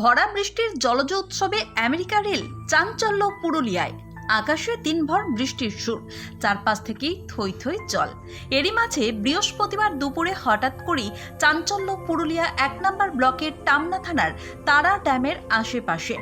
ভরা বৃষ্টির জলজ উৎসবে আমেরিকা রেল চাঞ্চল্য পুরুলিয়ায়। আকাশে দিনভর বৃষ্টির সুর, চারপাশ থেকেই থই থই জল। এরই মাঝে বৃহস্পতিবার দুপুরে হঠাৎ করেই চাঞ্চল্য পুরুলিয়া এক নম্বর ব্লকের টামনা থানার তারা ড্যামের আশেপাশে।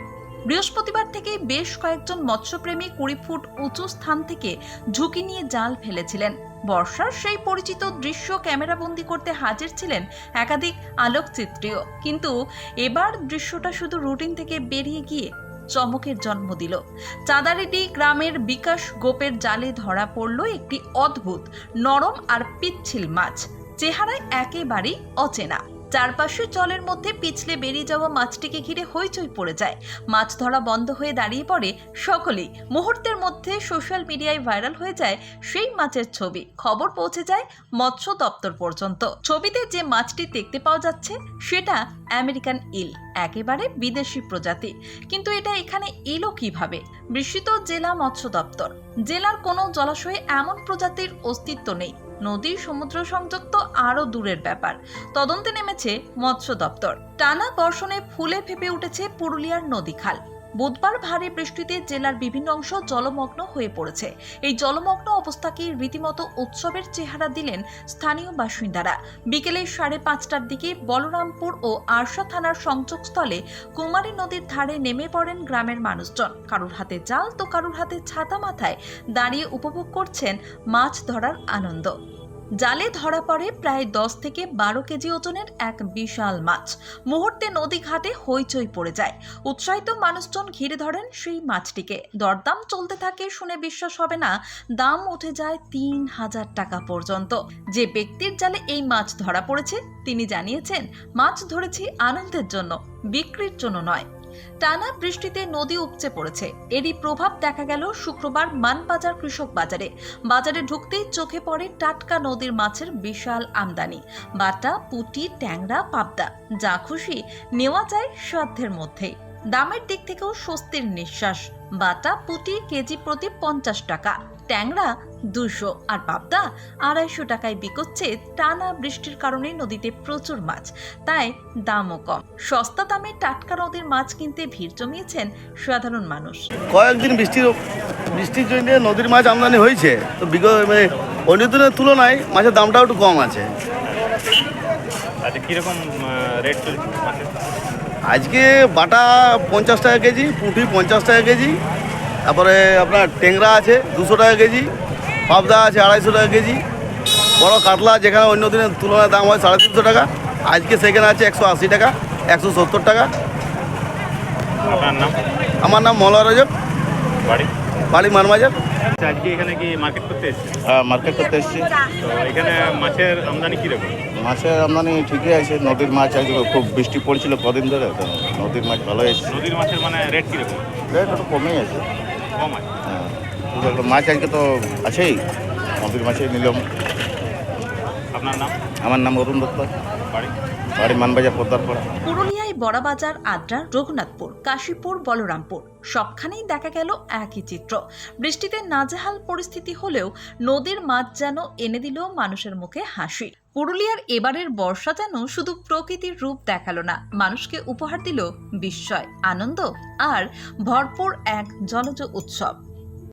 বৃহস্পতিবার থেকে বেশ কয়েকজন মৎস্যপ্রেমী কুড়ি ফুট উঁচু স্থান থেকে ঝুঁকি নিয়ে জাল ফেলেছিলেন। বর্ষার সেই পরিচিত দৃশ্য ক্যামেরাবন্দি করতে হাজির ছিলেন একাধিক আলোকচিত্রীও। কিন্তু এবার দৃশ্যটা শুধু রুটিন থেকে বেরিয়ে গিয়ে চমকের জন্ম দিল। চাঁদারিডি গ্রামের বিকাশ গোপের জালে ধরা পড়ল একটি অদ্ভুত, নরম আর পিচ্ছিল মাছ। চেহারায় একেবারেই অচেনা। চারপাশে জলের মধ্যে পিছলে বেরিয়ে যাওয়া মাছটিকে ঘিরে হইচই পড়ে যায়। মাছ ধরা বন্ধ হয়ে দাঁড়িয়ে পড়ে সকলেই। মুহূর্তের মধ্যে সোশ্যাল মিডিয়ায় ভাইরাল হয়ে যায় সেই মাছের ছবি। খবর পৌঁছে যায় মৎস্য দপ্তর পর্যন্ত। ছবিতে যে মাছটি দেখতে পাওয়া যাচ্ছে সেটা আমেরিকান ইল, একেবারে বিদেশি প্রজাতি। কিন্তু এটা এখানে এলো কীভাবে? বিস্মিত জেলা মৎস্য দপ্তর। জেলার কোনো জলাশয়ে এমন প্রজাতির অস্তিত্ব নেই। নদী, সমুদ্র সংযোগ তো আরও দূরের ব্যাপার। তদন্তে নেমেছে মৎস্য দপ্তর। টানা বর্ষণে ফুলে ফেপে উঠেছে পুরুলিয়ার নদী খাল বুধবার ভারী বৃষ্টিতে জেলার বিভিন্ন অংশ জলমগ্ন হয়ে পড়েছে। এই জলমগ্ন অবস্থাকে রীতিমতো উৎসবের চেহারা দিলেন স্থানীয় বাসিন্দারা। বিকেলে সাড়ে পাঁচটার দিকে বলরামপুর ও আরশা থানার সংযোগস্থলে কুমারী নদীর ধারে নেমে পড়েন গ্রামের মানুষজন। কারুর হাতে জাল তো কারুর হাতে ছাতা মাথায় দাঁড়িয়ে উপভোগ করছেন মাছ ধরার আনন্দ। জালে ধরা পড়ে প্রায় দশ থেকে বারো কেজি ওজনের এক বিশাল মাছ। মুহূর্তে নদী ঘাটে হইচই পড়ে যায়। উৎসাহিত মানুষজন ঘিরে ধরেন সেই মাছটিকে। দরদাম চলতে থাকে শুনে বিশ্বাস হবে না, দাম উঠে যায় তিন হাজার টাকা পর্যন্ত। যে ব্যক্তির জালে এই মাছ ধরা পড়েছে, তিনি জানিয়েছেন, মাছ ধরেছি আনন্দের জন্য, বিক্রির জন্য নয়। টানা বৃষ্টিতে নদী উপচে পড়েছে। এরই প্রভাব দেখা গেল শুক্রবার মানবাজার কৃষক বাজারে। বাজারে ঢুকতেই চোখে পড়ে টাটকা নদীর মাছের বিশাল আমদানি। বাটা, পুটি, ট্যাংরা, পাবদা, যা খুশি নেওয়া যায় সাধ্যের মধ্যেই। দামের দিক থেকেও স্বস্তির নিঃশ্বাস। বাটা পুটি কেজি প্রতি পঞ্চাশ টাকা, ট্যাংরা দুশো আর পাবদা আড়াইশো টাকায় বিকোচ্ছে টানা বৃষ্টির কারণে নদীতে প্রচুর মাছ, তাই দামও কম। সস্তা দামে টাটকা নদীর মাছ কিনতে ভিড় জমিয়েছেন সাধারণ মানুষ। কয়েকদিন বৃষ্টির বৃষ্টির জন্য নদীর মাছ আমদানি হয়েছে, তো বিগত মানে অন্য দিনের তুলনায় মাছের দামটাও একটু কম আছে। আচ্ছা কীরকম রেট চলছে মাছের আজকে বাটা পঞ্চাশ টাকা কেজি পুঁটি পঞ্চাশ টাকা কেজি তারপরে আপনার ট্যাংরা আছে দুশো টাকা কেজি পাবদা আছে আড়াইশো টাকা কেজি বড় কাতলা যেখানে অন্য দিনের তুলনায় দাম হয় সাড়ে তিনশো টাকা আজকে সেখানে আছে একশো আশি টাকা একশো সত্তর টাকা। আপনার নাম? আমার নাম মলয় রজক। বাড়ি? বাড়ি মানবাজার? আচ্ছা আজকে এখানে কি মার্কেট করতে এসেছে মার্কেট করতে এসেছি। তো এখানে মাছের আমদানি কীরকম? মাছের আমদানি ঠিকই আছে নদীর মাছ আজকে খুব বৃষ্টি পড়ছিল কদিন ধরে তো নদীর মাছ ভালো এসেছে। নদীর মাছের মানে রেট কীরকম? রেট একটু কমেই আছে। কম আছে? হ্যাঁ মাছ আজকে তো আছেই নদীর মাছে নিলাম। আপনার নাম? আমার নাম অরুণ দত্ত। বাড়ি? বাড়ি মানবাজার পুরুলিয়ায় বড়াবাজার, আদ্রা, রঘুনাথপুর, কাশীপুর, বলরামপুর, সবখানেই দেখা গেল একই চিত্র। বৃষ্টিতে নাজেহাল পরিস্থিতি হলেও নদীর মাছ যেন এনে দিল মানুষের মুখে হাসি। পুরুলিয়ার এবারের বর্ষা যেন শুধু প্রকৃতির রূপ দেখাল না, মানুষকে উপহার দিল বিস্ময়, আনন্দ আর ভরপুর এক জলজ উৎসব।